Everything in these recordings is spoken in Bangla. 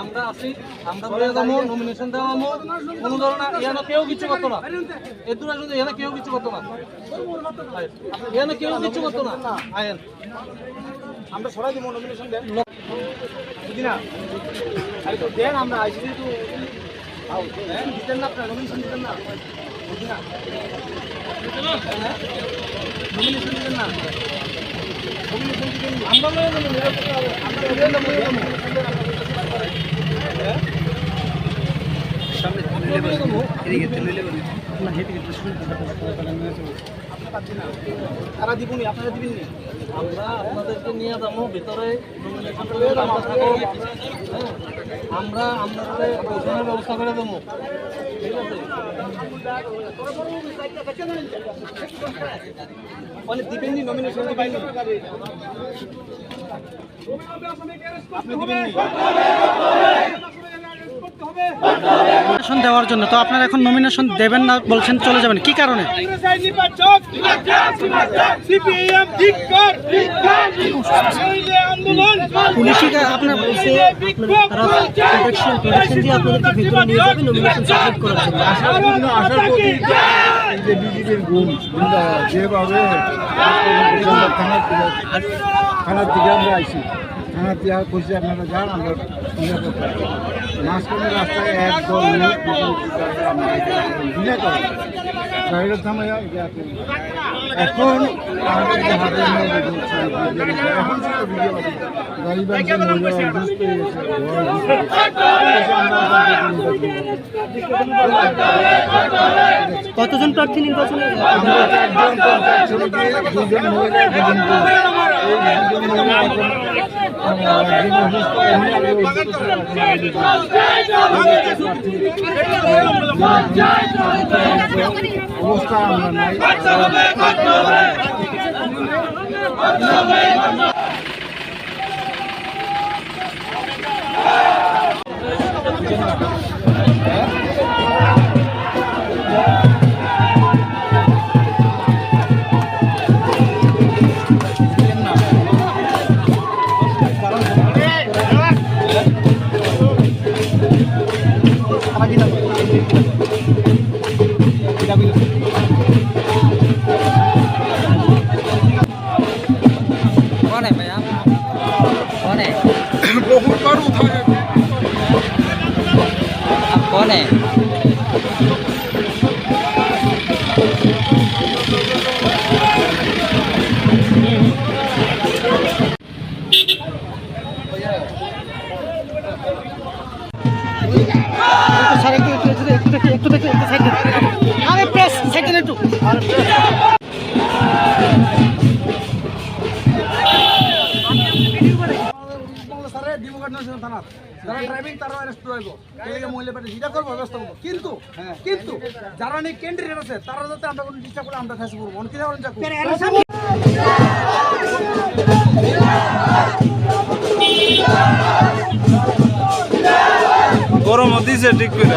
আমরা আছি আমরা বলে দেবো নমিনেশন দেওয়া কোনো ধরনের এখানে কেউ কিছু করতো না। আসুন এখানে কেউ কিছু করতো না। এখানে কেউ কিছু করতো না। আয়েন। আমরা দিব নমিনেশন দেন। বুঝি না আরে তো দেন আমরা আইসি তো আও দেন দিতেন না। আপনার নমিনেশন দিতেন না। বুঝি না। নমিনেশন দিতেন না। নমিনেশন দিতেন না। আমরা লয়ে নেব, নিরাপত্তা হবে। আমরা লয়ে নেব, লয়ে আমরা লয়ে নেব। তারা দিবনি আপনারা দিবেন? নি আমরা আপনাদেরকে নিয়ে যাব ভিতরে আমরা। হ্যাঁ, আপনাদের পৌঁছানোর ব্যবস্থা করে দেবো। ঠিক আছে? মানে দিবেন নি নমিনেশন দিবেন নি আপনি দিবেন নি নমিনেশন দেওয়ার জন্য তো আপনারা এখন নমিনেশন দেবেন না বলছেন চলে যাবেন। কি কারণে? পুলিশই আপনার বলছে যেভাবে থানার থেকে আমরা আইছি। থানার থেকে কইছে আপনারা যান আমরা। মাঝখানে রাস্তায় এক দল করে এখন। গাড়ি মহিলা কতজন প্রার্থী নির্বাচনে আমরা মহিলা, দুজন অবস্থা যারা ড্রাইভিং তারা অ্যারেস্ট করব এদিকে মহিলা পেটে যেটা করব ব্যবস্থা করব। কিন্তু কিন্তু যারা নেই ক্যান্ডিডেট আছে তারা যাতে আমরা কোনো ডিস্টার্ব করে আমরা ফেসে করব। অনেকে গরম দিছে ঠিক করে।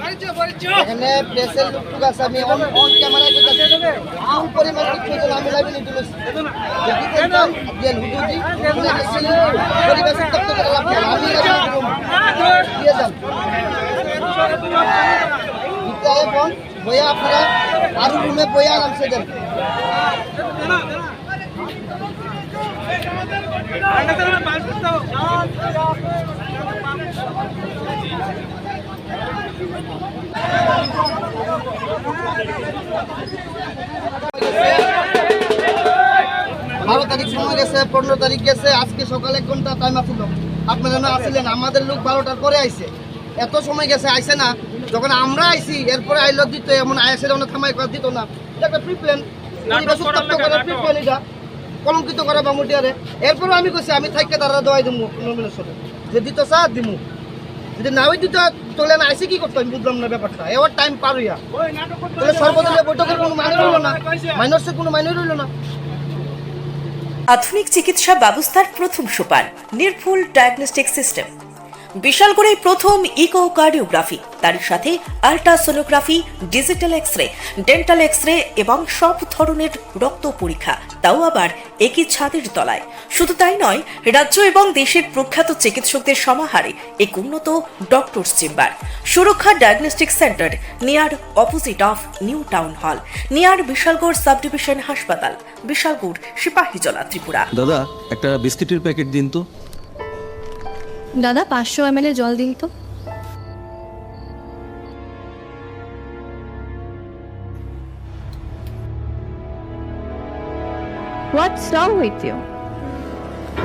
এখানে প্রেসের লোক আছে আমি অন অন ক্যামেরায় করতেছি ফুল পরিমাণ কিছু জন আমি লাইভে নিতে লছি দেখিছেন তো যে হুদুদি পুরো দেখছেন পরিবেশ উত্তপ্ত করে লাভ নাই। আমি লাইভে দিয়ে যান বিদ্যায় ফোন বইয়া আপনারা আরও রুমে বইয়া আরামসে দেন বারো তারিখ সময় গেছে পনেরো তারিখ গেছে আজকে সকালে এক ঘণ্টা টাইম আসছিল আপনারা না আসলেন আমাদের লোক বারোটার পরে আইছে। এত সময় গেছে আইছে না। যখন আমরা আইছি এরপরে আইল দিত এমন আইসে যখন থামাই করা দিত না। এটা একটা প্রিপ্ল্যান পরিবেশ উত্তপ্ত করে প্রিপ্ল্যান এটা। কলঙ্কিত করে বামুটিয়ারে এরপরে আমি কইছি আমি থাইকে তারা দেওয়াই দিমু নমিনেশনে যে দিত চা দিমু। যদি নাও দিত তোলে না আইসে কি করতো আমি বুঝলাম না ব্যাপারটা। এবার টাইম পার হইয়া। তাহলে সর্বদলীয় বৈঠকের কোনো মানে রইল না? মাইনসের কোনো মানে রইল না? আধুনিক চিকিৎসা ব্যবস্থার প্রথম সোপান, নির্ভুল ডায়াগনস্টিক সিস্টেম বিশালগড়ে প্রথম ইকোকার্ডিওগ্রাফি তার সাথে ultrasonography digital X ray dental X ray এবং সব ধরনের রক্ত পরীক্ষা। তাও আবার একই ছাদের তলায়। শুধু তাই নয় রাজ্য এবং দেশের প্রখ্যাত চিকিৎসকদের সমাহারে এক উন্নত doctors chamber Suraksha diagnostic centre near opposite of new town hall near Bishalgarh sub division হাসপাতাল বিশালগড় সিপাহীজলা ত্রিপুরা। দাদা একটা বিস্কিটের প্যাকেট দিন তো। দাদা পাঁচশো এম জল দিন তো। হোয়াটস রং উইথ ইউ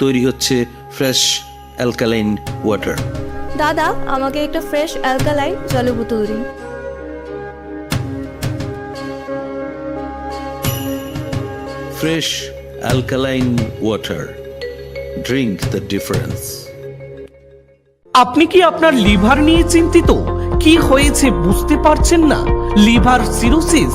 তৈরি হচ্ছে ফ্রেশ অ্যালকালাইন ওয়াটার। দাদা আমাকে একটা ফ্রেশ অ্যালকালাইন জলের বোতল দিন। Fresh alkaline water. Drink the difference. আপনি কি আপনার লিভার নিয়ে চিন্তিত? কি হয়েছে বুঝতে পারছেন না? Liver cirrhosis